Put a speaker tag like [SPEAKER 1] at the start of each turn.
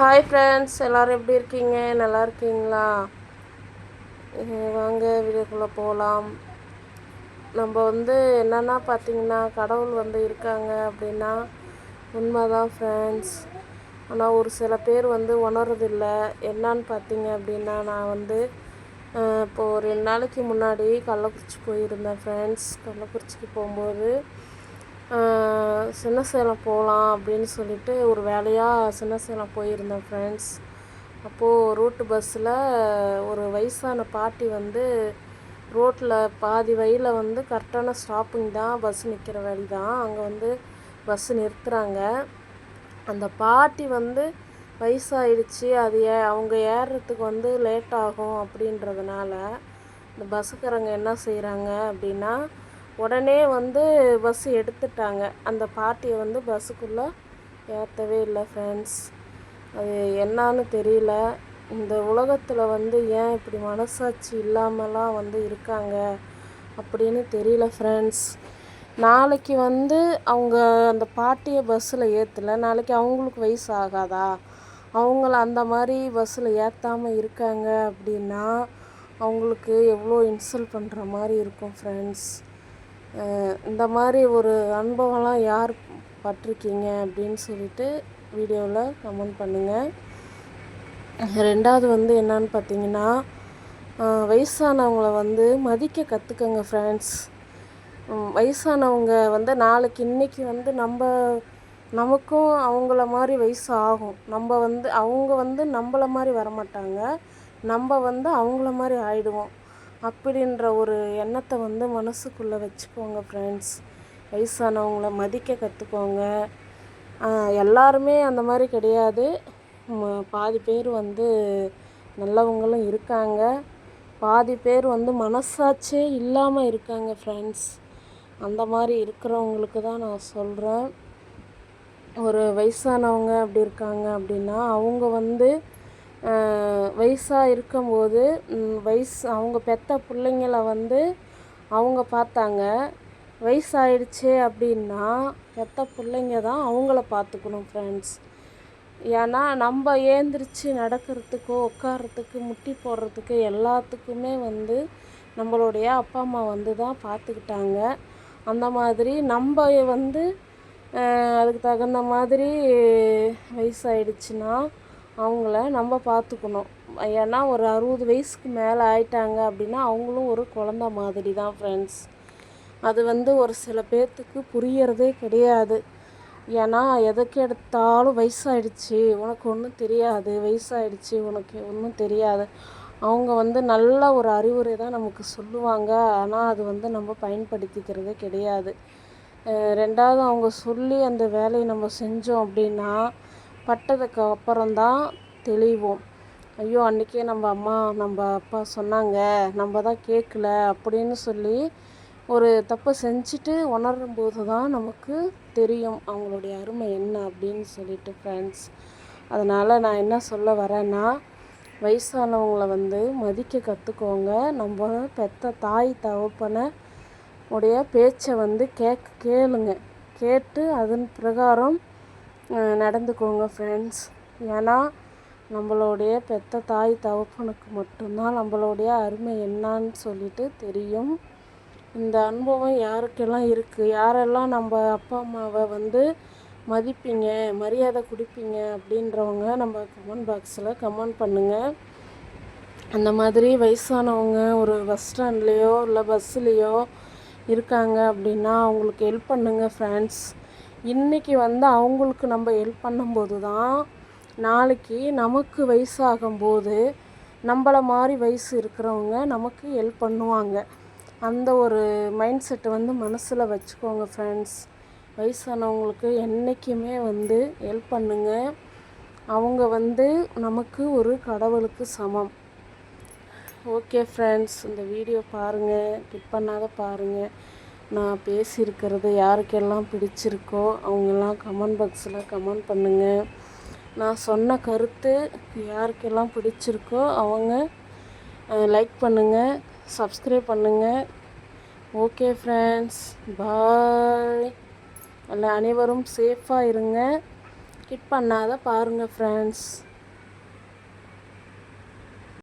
[SPEAKER 1] hi friends எல்லோரும் எப்படி இருக்கீங்க நல்லா இருக்கீங்களா வாங்க வீடியோக்குள்ளே போகலாம் நம்ம வந்து என்னென்னா பார்த்திங்கன்னா கடவுள் வந்து இருக்காங்க அப்படின்னா உண்மைதான் ஃப்ரெண்ட்ஸ் ஆனால் ஒரு சில பேர் வந்து உணர்றதில்லை என்னான்னு பார்த்தீங்க அப்படின்னா நான் வந்து இப்போது ரெண்டு நாளைக்கு முன்னாடி கள்ளக்குறிச்சி போயிருந்தேன் ஃப்ரெண்ட்ஸ் கள்ளக்குறிச்சிக்கு போகும்போது சின்ன சேலம் போகலாம் அப்படின்னு சொல்லிட்டு ஒரு வேலையாக சின்ன சேலம் போயிருந்தேன் ஃப்ரெண்ட்ஸ் அப்போது ரூட்டு பஸ்ஸில் ஒரு வயசான பாட்டி வந்து ரோட்டில் பாதி வழியில் வந்து கரெக்டான ஸ்டாப்பிங் தான் பஸ் நிற்கிற வழி தான் அங்கே வந்து பஸ் நிறுத்துகிறாங்க அந்த பாட்டி வந்து வயசாகிடுச்சு அது ஏ அவங்க ஏறுறதுக்கு வந்து லேட் ஆகும் அப்படின்றதுனால இந்த பஸ்ஸுக்காரங்க என்ன செய்கிறாங்க அப்படின்னா உடனே வந்து பஸ் எடுத்துட்டாங்க அந்த பாட்டியை வந்து பஸ்ஸுக்குள்ளே ஏற்றவே இல்லை ஃப்ரெண்ட்ஸ் அது என்னான்னு தெரியல இந்த உலகத்தில் வந்து ஏன் இப்படி மனசாட்சி இல்லாமலாம் வந்து இருக்காங்க அப்படின்னு தெரியல ஃப்ரெண்ட்ஸ் நாளைக்கு வந்து அவங்க அந்த பாட்டியை பஸ்ஸில் ஏற்றலை நாளைக்கு அவங்களுக்கு வயசு ஆகாதா அவங்கள அந்த மாதிரி பஸ்ஸில் ஏற்றாமல் இருக்காங்க அப்படின்னா அவங்களுக்கு எவ்வளோ இன்சல்ட் பண்ணுற மாதிரி இருக்கும் ஃப்ரெண்ட்ஸ் இந்த மாதிரி ஒரு அனுபவம்லாம் யார் பட்டிருக்கீங்க அப்படின்னு சொல்லிட்டு வீடியோவில் கமெண்ட் பண்ணுங்கள் ரெண்டாவது வந்து என்னன்னு பார்த்தீங்கன்னா வயசானவங்களை வந்து மதிக்க கற்றுக்கங்க ஃப்ரெண்ட்ஸ் வயசானவங்க வந்து நாளைக்கு இன்றைக்கி வந்து நம்ம நமக்கும் அவங்கள மாதிரி வயசு ஆகும் நம்ம வந்து அவங்க வந்து நம்மள மாதிரி வரமாட்டாங்க நம்ம வந்து அவங்கள மாதிரி ஆயிடுவோம் அப்படின்ற ஒரு எண்ணத்தை வந்து மனசுக்குள்ளே வச்சுக்கோங்க ஃப்ரெண்ட்ஸ் வயசானவங்கள மதிக்க கற்றுக்கோங்க எல்லாருமே அந்த மாதிரி கிடையாது பாதி பேர் வந்து நல்லவங்களும் இருக்காங்க பாதி பேர் வந்து மனசாச்சே இல்லாமல் இருக்காங்க ஃப்ரெண்ட்ஸ் அந்த மாதிரி இருக்கிறவங்களுக்கு தான் நான் சொல்கிறேன் ஒரு வயசானவங்க அப்படி இருக்காங்க அப்படின்னா அவங்க வந்து வயசாக இருக்கும்போது வயசு அவங்க பெற்ற பிள்ளைங்கள வந்து அவங்க பார்த்தாங்க வயசாயிடுச்சு அப்படின்னா பெற்ற பிள்ளைங்க தான் அவங்கள பார்த்துக்கணும் ஃப்ரெண்ட்ஸ் ஏன்னா நம்ம ஏந்திரிச்சு நடக்கிறதுக்கோ உட்காரத்துக்கு முட்டி போடுறதுக்கு எல்லாத்துக்குமே வந்து நம்மளுடைய அப்பா அம்மா வந்து தான் பார்த்துக்கிட்டாங்க அந்த மாதிரி நம்ம வந்து அதுக்கு தகுந்த மாதிரி வயசாயிடுச்சுன்னா அவங்கள நம்ம பார்த்துக்கணும் ஏன்னா ஒரு அறுபது வயசுக்கு மேலே ஆயிட்டாங்க அப்படின்னா அவங்களும் ஒரு குழந்த மாதிரி தான் ஃப்ரெண்ட்ஸ் அது வந்து ஒரு சில பேர்த்துக்கு புரியறதே கிடையாது ஏன்னா எதுக்கு எடுத்தாலும் வயசாயிடுச்சு உனக்கு ஒன்றும் தெரியாது வயசாயிடுச்சு உனக்கு ஒன்றும் தெரியாது அவங்க வந்து நல்ல ஒரு அறிவுரை தான் நமக்கு சொல்லுவாங்க ஆனால் அது வந்து நம்ம பயன்படுத்திக்கிறதே கிடையாது ரெண்டாவது அவங்க சொல்லி அந்த வேலையை நம்ம செஞ்சோம் அப்படின்னா பட்டதுக்கு அப்புறம்தான் தெளிவோம் ஐயோ அன்றைக்கே நம்ம அம்மா நம்ம அப்பா சொன்னாங்க நம்ம தான் கேட்கல அப்படின்னு சொல்லி ஒரு தப்பை செஞ்சுட்டு உணரும் போது தான் நமக்கு தெரியும் அவங்களுடைய அருமை என்ன அப்படின்னு சொல்லிட்டு ஃப்ரெண்ட்ஸ் அதனால் நான் என்ன சொல்ல வரேன்னா வயசானவங்களை வந்து மதிக்க கற்றுக்கோங்க நம்ம பெத்த தாய் தகப்பனை உடைய பேச்சை வந்து கேட்க கேளுங்க கேட்டு அதன் பிரகாரம் நடந்துக்கோங்க ஃப்ரெண்ட்ஸ் ஏன்னா நம்மளுடைய பெத்த தாய் தவப்பனுக்கு மட்டும்தான் நம்மளுடைய அருமை என்னான்னு சொல்லிட்டு தெரியும் இந்த அனுபவம் யாருக்கெல்லாம் இருக்குது யாரெல்லாம் நம்ம அப்பா அம்மாவை வந்து மதிப்பீங்க மரியாதை கொடுப்பீங்க அப்படின்றவங்க நம்ம கமெண்ட் பாக்ஸில் கமெண்ட் பண்ணுங்கள் அந்த மாதிரி வயசானவங்க ஒரு பஸ் ஸ்டாண்ட்லேயோ இல்லை பஸ்ஸுலேயோ இருக்காங்க அப்படின்னா அவங்களுக்கு ஹெல்ப் பண்ணுங்கள் ஃப்ரெண்ட்ஸ் இன்றைக்கி வந்து அவங்களுக்கு நம்ம ஹெல்ப் பண்ணும்போது தான் நாளைக்கு நமக்கு வயசாகும்போது நம்மள மாதிரி வயசு இருக்கிறவங்க நமக்கு ஹெல்ப் பண்ணுவாங்க அந்த ஒரு மைண்ட் செட்டை வந்து மனசில் வச்சுக்கோங்க ஃப்ரெண்ட்ஸ் வயசானவங்களுக்கு என்றைக்குமே வந்து ஹெல்ப் பண்ணுங்க அவங்க வந்து நமக்கு ஒரு கடவுளுக்கு சமம் ஓகே ஃப்ரெண்ட்ஸ் இந்த வீடியோ பாருங்கள் கிளிக் பண்ணாத பாருங்கள் நான் பேசியிருக்கிறது யாருக்கெல்லாம் பிடிச்சிருக்கோ அவங்கெல்லாம் கமெண்ட் பாக்ஸில் கமெண்ட் பண்ணுங்கள் நான் சொன்ன கருத்து யாருக்கெல்லாம் பிடிச்சிருக்கோ அவங்க லைக் பண்ணுங்கள் சப்ஸ்கிரைப் பண்ணுங்கள் ஓகே ஃப்ரெண்ட்ஸ் பாய் இல்லை அனைவரும் சேஃபாக இருங்க கிட் பண்ணாத பாருங்கள் ஃப்ரெண்ட்ஸ்